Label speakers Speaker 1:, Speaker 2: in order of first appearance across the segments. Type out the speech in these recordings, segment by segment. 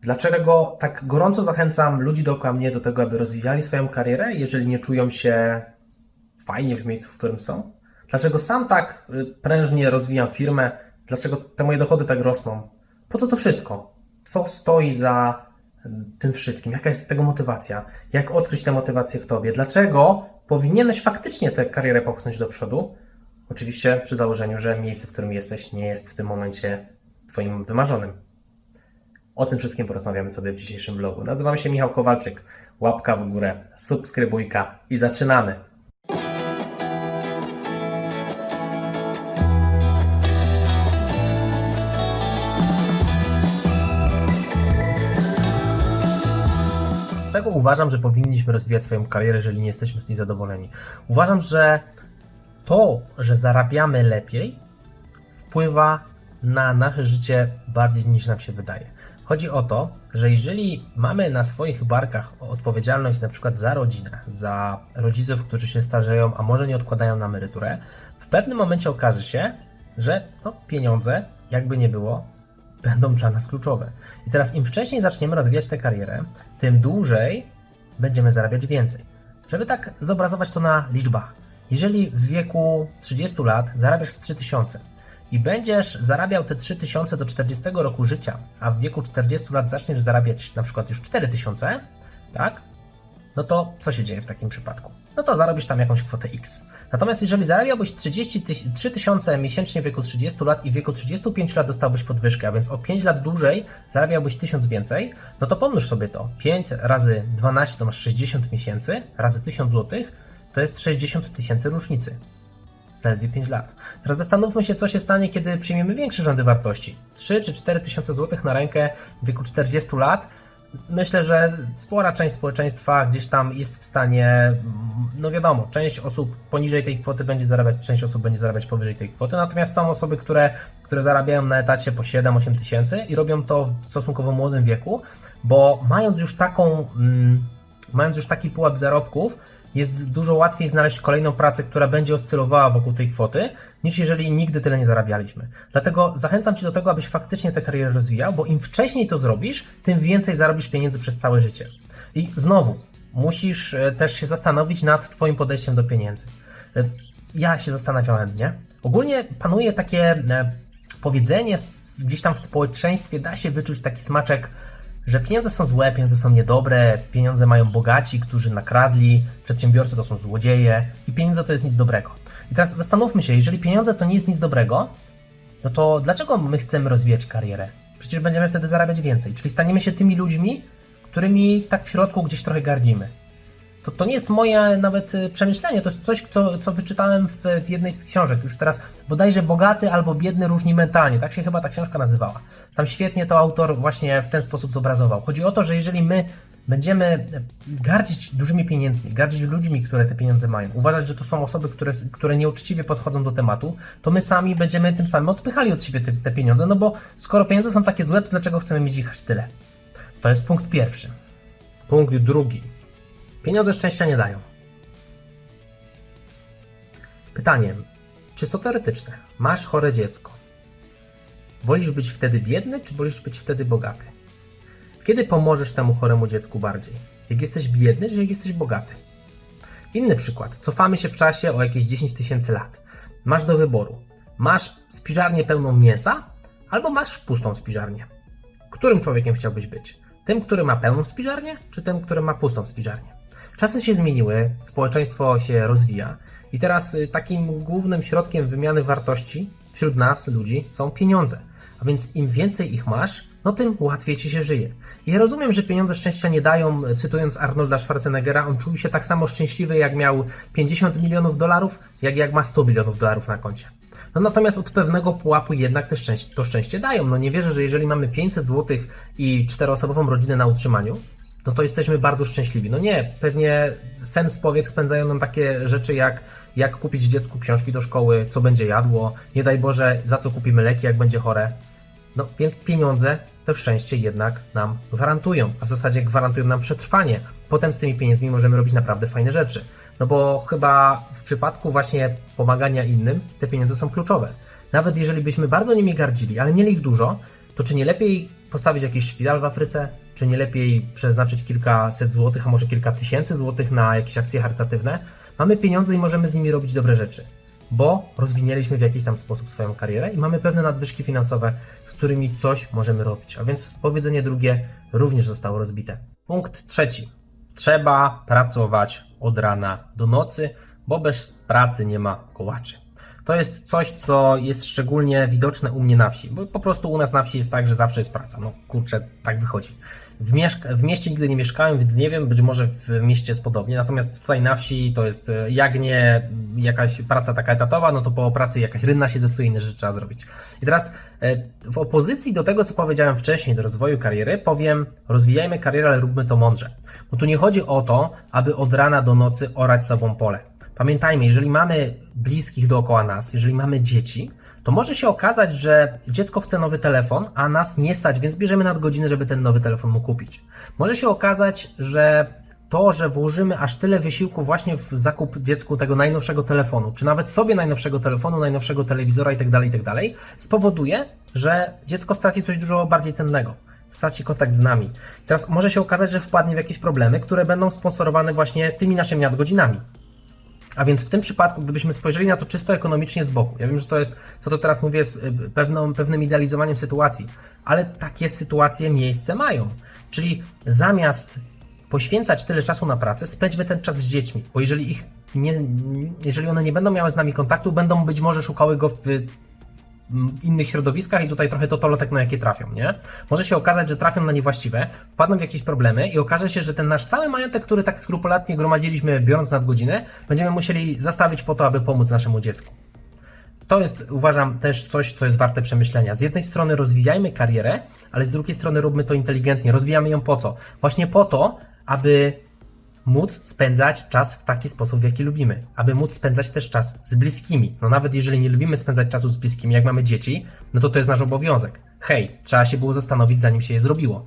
Speaker 1: Dlaczego tak gorąco zachęcam ludzi dookoła mnie do tego, aby rozwijali swoją karierę, jeżeli nie czują się fajnie w miejscu, w którym są? Dlaczego sam tak y, prężnie rozwijam firmę? Dlaczego te moje dochody tak rosną? Po co to wszystko? Co stoi za y, tym wszystkim? Jaka jest tego motywacja? Jak odkryć tę motywację w tobie? Dlaczego powinieneś faktycznie tę karierę popchnąć do przodu? Oczywiście przy założeniu, że miejsce, w którym jesteś, nie jest w tym momencie Twoim wymarzonym. O tym wszystkim porozmawiamy sobie w dzisiejszym vlogu. Nazywam się Michał Kowalczyk. Łapka w górę, subskrybujka i zaczynamy. Dlaczego uważam, że powinniśmy rozwijać swoją karierę, jeżeli nie jesteśmy z niej zadowoleni? Uważam, że to, że zarabiamy lepiej, wpływa na nasze życie bardziej niż nam się wydaje. Chodzi o to, że jeżeli mamy na swoich barkach odpowiedzialność na przykład za rodzinę, za rodziców, którzy się starzeją, a może nie odkładają na emeryturę, w pewnym momencie okaże się, że no, pieniądze, jakby nie było, będą dla nas kluczowe. I teraz im wcześniej zaczniemy rozwijać tę karierę, tym dłużej będziemy zarabiać więcej. Żeby tak zobrazować to na liczbach. Jeżeli w wieku 30 lat zarabiasz 3000 i będziesz zarabiał te 3000 do 40 roku życia, a w wieku 40 lat zaczniesz zarabiać na przykład już 4000, tak? No to co się dzieje w takim przypadku? No to zarobisz tam jakąś kwotę X. Natomiast jeżeli zarabiałbyś 33 tysiące miesięcznie w wieku 30 lat i w wieku 35 lat dostałbyś podwyżkę, a więc o 5 lat dłużej zarabiałbyś 1000 więcej, no to pomnóż sobie to. 5 razy 12 to masz 60 miesięcy, razy 1000 zł to jest 60 tysięcy różnicy. Zaledwie 5 lat. Teraz zastanówmy się, co się stanie, kiedy przyjmiemy większe rzędy wartości. 3 czy 4 tysiące złotych na rękę w wieku 40 lat. Myślę, że spora część społeczeństwa gdzieś tam jest w stanie, no wiadomo, część osób poniżej tej kwoty będzie zarabiać, część osób będzie zarabiać powyżej tej kwoty, natomiast są osoby, które, które zarabiają na etacie po 7-8 tysięcy i robią to w stosunkowo młodym wieku, bo mając już taką, mm, mając już taki pułap zarobków, jest dużo łatwiej znaleźć kolejną pracę, która będzie oscylowała wokół tej kwoty, niż jeżeli nigdy tyle nie zarabialiśmy. Dlatego zachęcam Cię do tego, abyś faktycznie tę karierę rozwijał, bo im wcześniej to zrobisz, tym więcej zarobisz pieniędzy przez całe życie. I znowu, musisz e, też się zastanowić nad Twoim podejściem do pieniędzy. E, Ja się zastanawiałem, nie? Ogólnie panuje takie e, powiedzenie gdzieś tam w społeczeństwie, da się wyczuć taki smaczek że pieniądze są złe, pieniądze są niedobre, pieniądze mają bogaci, którzy nakradli, przedsiębiorcy to są złodzieje i pieniądze to jest nic dobrego. I teraz zastanówmy się, jeżeli pieniądze to nie jest nic dobrego, no to dlaczego my chcemy rozwijać karierę? Przecież będziemy wtedy zarabiać więcej, czyli staniemy się tymi ludźmi, którymi tak w środku gdzieś trochę gardzimy. To, to nie jest moje nawet y, przemyślenie, to jest coś, co, co wyczytałem w, w jednej z książek. Już teraz bodajże bogaty albo biedny różni mentalnie. Tak się chyba ta książka nazywała. Tam świetnie to autor właśnie w ten sposób zobrazował. Chodzi o to, że jeżeli my będziemy gardzić dużymi pieniędzmi, gardzić ludźmi, które te pieniądze mają, uważać, że to są osoby, które, które nieuczciwie podchodzą do tematu, to my sami będziemy tym samym odpychali od siebie te, te pieniądze, no bo skoro pieniądze są takie złe, to dlaczego chcemy mieć ich aż tyle? To jest punkt pierwszy. Punkt drugi. Pieniądze szczęścia nie dają. Pytanie, czysto teoretyczne. Masz chore dziecko. Wolisz być wtedy biedny, czy wolisz być wtedy bogaty? Kiedy pomożesz temu choremu dziecku bardziej? Jak jesteś biedny, czy jak jesteś bogaty? Inny przykład. Cofamy się w czasie o jakieś 10 tysięcy lat. Masz do wyboru. Masz spiżarnię pełną mięsa, albo masz pustą spiżarnię. Którym człowiekiem chciałbyś być? Tym, który ma pełną spiżarnię, czy tym, który ma pustą spiżarnię? Czasy się zmieniły, społeczeństwo się rozwija i teraz y, takim głównym środkiem wymiany wartości wśród nas, ludzi, są pieniądze. A więc im więcej ich masz, no tym łatwiej ci się żyje. Ja rozumiem, że pieniądze szczęścia nie dają, cytując Arnolda Schwarzeneggera, on czuł się tak samo szczęśliwy, jak miał 50 milionów dolarów, jak jak ma 100 milionów dolarów na koncie. No natomiast od pewnego pułapu jednak te szczęście, to szczęście dają. No nie wierzę, że jeżeli mamy 500 zł i czteroosobową rodzinę na utrzymaniu, no to jesteśmy bardzo szczęśliwi. No nie, pewnie sen z powiek spędzają nam takie rzeczy jak jak kupić dziecku książki do szkoły, co będzie jadło, nie daj Boże, za co kupimy leki, jak będzie chore. No więc pieniądze to szczęście jednak nam gwarantują, a w zasadzie gwarantują nam przetrwanie. Potem z tymi pieniędzmi możemy robić naprawdę fajne rzeczy. No bo chyba w przypadku właśnie pomagania innym te pieniądze są kluczowe. Nawet jeżeli byśmy bardzo nimi gardzili, ale mieli ich dużo, to czy nie lepiej postawić jakiś szpital w Afryce? Czy nie lepiej przeznaczyć kilkaset złotych, a może kilka tysięcy złotych na jakieś akcje charytatywne? Mamy pieniądze i możemy z nimi robić dobre rzeczy, bo rozwinęliśmy w jakiś tam sposób swoją karierę i mamy pewne nadwyżki finansowe, z którymi coś możemy robić. A więc powiedzenie drugie również zostało rozbite. Punkt trzeci. Trzeba pracować od rana do nocy, bo bez pracy nie ma kołaczy. To jest coś, co jest szczególnie widoczne u mnie na wsi, bo po prostu u nas na wsi jest tak, że zawsze jest praca. No kurczę, tak wychodzi. W, mieszka- w mieście nigdy nie mieszkałem, więc nie wiem, być może w mieście jest podobnie. Natomiast tutaj na wsi to jest, e, jak nie jakaś praca taka etatowa, no to po pracy jakaś rynna się zepsuje, inne rzeczy trzeba zrobić. I teraz e, w opozycji do tego, co powiedziałem wcześniej, do rozwoju kariery, powiem, rozwijajmy karierę, ale róbmy to mądrze. Bo tu nie chodzi o to, aby od rana do nocy orać sobą pole. Pamiętajmy, jeżeli mamy bliskich dookoła nas, jeżeli mamy dzieci, to może się okazać, że dziecko chce nowy telefon, a nas nie stać, więc bierzemy nadgodziny, żeby ten nowy telefon mu kupić. Może się okazać, że to, że włożymy aż tyle wysiłku właśnie w zakup dziecku tego najnowszego telefonu, czy nawet sobie najnowszego telefonu, najnowszego telewizora itd., itd., spowoduje, że dziecko straci coś dużo bardziej cennego. Straci kontakt z nami. Teraz może się okazać, że wpadnie w jakieś problemy, które będą sponsorowane właśnie tymi naszymi nadgodzinami. A więc w tym przypadku, gdybyśmy spojrzeli na to czysto ekonomicznie z boku, ja wiem, że to jest, co to teraz mówię, jest y, pewną, pewnym idealizowaniem sytuacji, ale takie sytuacje miejsce mają. Czyli zamiast poświęcać tyle czasu na pracę, spędźmy ten czas z dziećmi, bo jeżeli ich nie, jeżeli one nie będą miały z nami kontaktu, będą być może szukały go w innych środowiskach i tutaj trochę totolotek na jakie trafią, nie? Może się okazać, że trafią na niewłaściwe, wpadną w jakieś problemy i okaże się, że ten nasz cały majątek, który tak skrupulatnie gromadziliśmy biorąc nadgodzinę, będziemy musieli zastawić po to, aby pomóc naszemu dziecku. To jest, uważam, też coś, co jest warte przemyślenia. Z jednej strony rozwijajmy karierę, ale z drugiej strony róbmy to inteligentnie. Rozwijamy ją po co? Właśnie po to, aby móc spędzać czas w taki sposób, w jaki lubimy. Aby móc spędzać też czas z bliskimi. No nawet jeżeli nie lubimy spędzać czasu z bliskimi, jak mamy dzieci, no to to jest nasz obowiązek. Hej, trzeba się było zastanowić, zanim się je zrobiło.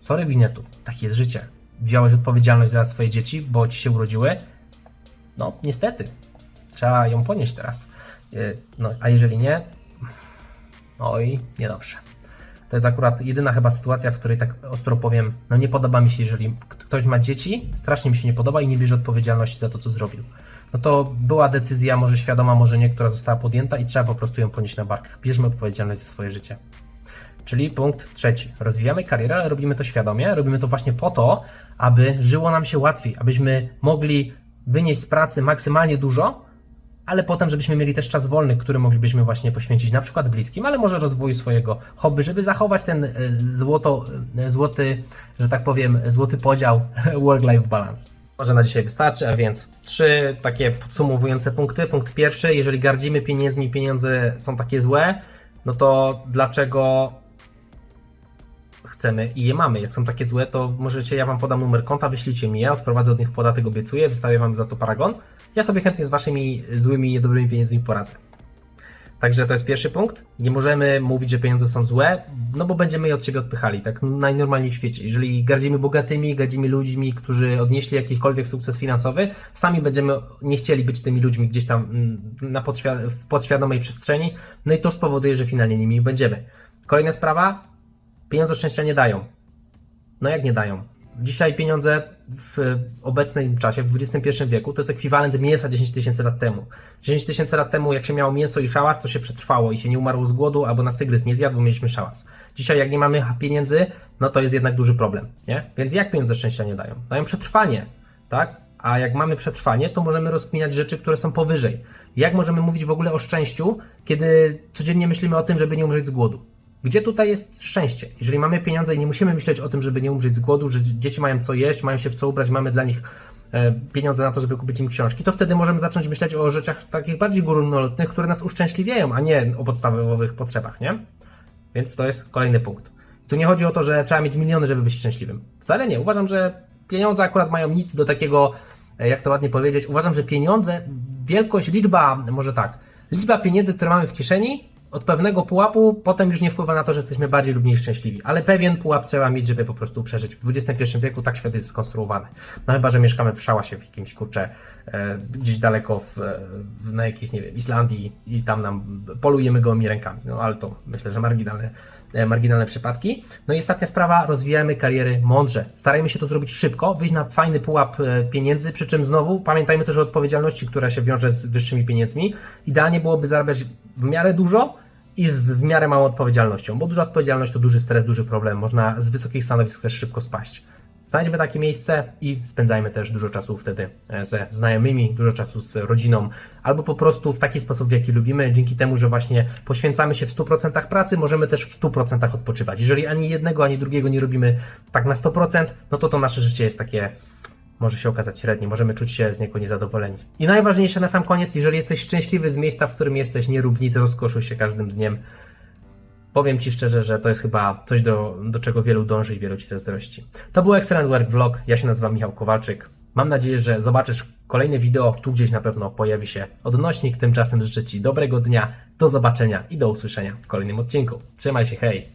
Speaker 1: Sorry, Winetu, takie jest życie. Wziąłeś odpowiedzialność za swoje dzieci, bo ci się urodziły? No, niestety. Trzeba ją ponieść teraz. Yy, No, a jeżeli nie, oj, niedobrze. To jest akurat jedyna chyba sytuacja, w której tak ostro powiem, no nie podoba mi się, jeżeli ktoś ma dzieci, strasznie mi się nie podoba i nie bierze odpowiedzialności za to, co zrobił. No to była decyzja, może świadoma, może nie, która została podjęta i trzeba po prostu ją ponieść na barkach. Bierzmy odpowiedzialność za swoje życie. Czyli punkt trzeci. Rozwijamy karierę, ale robimy to świadomie. Robimy to właśnie po to, aby żyło nam się łatwiej, abyśmy mogli wynieść z pracy maksymalnie dużo, ale potem, żebyśmy mieli też czas wolny, który moglibyśmy właśnie poświęcić na przykład bliskim, ale może rozwoju swojego hobby, żeby zachować ten e, złoto, e, złoty, że tak powiem, złoty podział work-life balance. Może na dzisiaj wystarczy, a więc trzy takie podsumowujące punkty. Punkt pierwszy, jeżeli gardzimy pieniędzmi, pieniądze są takie złe, no to dlaczego chcemy i je mamy. Jak są takie złe, to możecie, ja Wam podam numer konta, wyślijcie mi je, odprowadzę od nich podatek, obiecuję, wystawię Wam za to paragon. Ja sobie chętnie z Waszymi złymi, niedobrymi pieniędzmi poradzę. Także to jest pierwszy punkt. Nie możemy mówić, że pieniądze są złe, no bo będziemy je od siebie odpychali, tak najnormalniej w świecie. Jeżeli gardzimy bogatymi, gardzimy ludźmi, którzy odnieśli jakikolwiek sukces finansowy, sami będziemy nie chcieli być tymi ludźmi gdzieś tam mm, na podświ- w podświadomej przestrzeni, no i to spowoduje, że finalnie nimi będziemy. Kolejna sprawa, pieniądze szczęścia nie dają. No jak nie dają? Dzisiaj pieniądze w obecnym czasie, w XXI wieku, to jest ekwiwalent mięsa 10 tysięcy lat temu. 10 tysięcy lat temu, jak się miało mięso i szałas, to się przetrwało i się nie umarło z głodu, albo nas tygrys nie zjadł, bo mieliśmy szałas. Dzisiaj, jak nie mamy pieniędzy, no to jest jednak duży problem, nie? Więc jak pieniądze szczęścia nie dają? Dają przetrwanie, tak? A jak mamy przetrwanie, to możemy rozkminiać rzeczy, które są powyżej. Jak możemy mówić w ogóle o szczęściu, kiedy codziennie myślimy o tym, żeby nie umrzeć z głodu? Gdzie tutaj jest szczęście? Jeżeli mamy pieniądze i nie musimy myśleć o tym, żeby nie umrzeć z głodu, że dzieci mają co jeść, mają się w co ubrać, mamy dla nich e, pieniądze na to, żeby kupić im książki, to wtedy możemy zacząć myśleć o rzeczach takich bardziej górnolotnych, które nas uszczęśliwiają, a nie o podstawowych potrzebach, nie? Więc to jest kolejny punkt. Tu nie chodzi o to, że trzeba mieć miliony, żeby być szczęśliwym. Wcale nie. Uważam, że pieniądze akurat mają nic do takiego, e, jak to ładnie powiedzieć, uważam, że pieniądze, wielkość, liczba, może tak, liczba pieniędzy, które mamy w kieszeni, od pewnego pułapu potem już nie wpływa na to, że jesteśmy bardziej lub mniej szczęśliwi. Ale pewien pułap trzeba mieć, żeby po prostu przeżyć. W XXI wieku tak świat jest skonstruowany. No chyba, że mieszkamy w szałasie w jakimś kurcze e, gdzieś daleko w, e, na jakiejś, nie wiem, Islandii i tam nam polujemy gołymi rękami. No ale to myślę, że marginalne e, marginalne przypadki. No i ostatnia sprawa, rozwijamy kariery mądrze. Starajmy się to zrobić szybko, wyjść na fajny pułap e, pieniędzy, przy czym znowu pamiętajmy też o odpowiedzialności, która się wiąże z wyższymi pieniędzmi. Idealnie byłoby zarabiać w miarę dużo, i z w miarę małą odpowiedzialnością, bo duża odpowiedzialność to duży stres, duży problem. Można z wysokich stanowisk też szybko spaść. Znajdźmy takie miejsce i spędzajmy też dużo czasu wtedy e, ze znajomymi, dużo czasu z rodziną, albo po prostu w taki sposób, w jaki lubimy. Dzięki temu, że właśnie poświęcamy się w 100% pracy, możemy też w 100% odpoczywać. Jeżeli ani jednego, ani drugiego nie robimy tak na 100%, no to to nasze życie jest takie może się okazać średnie, możemy czuć się z niego niezadowoleni. I najważniejsze na sam koniec, jeżeli jesteś szczęśliwy z miejsca, w którym jesteś, nie rób nic, rozkoszuj się każdym dniem. Powiem Ci szczerze, że to jest chyba coś, do, do czego wielu dąży i wielu Ci zazdrości. To był Excellent Work Vlog, ja się nazywam Michał Kowalczyk. Mam nadzieję, że zobaczysz kolejne wideo, tu gdzieś na pewno pojawi się odnośnik. Tymczasem życzę Ci dobrego dnia, do zobaczenia i do usłyszenia w kolejnym odcinku. Trzymaj się, hej!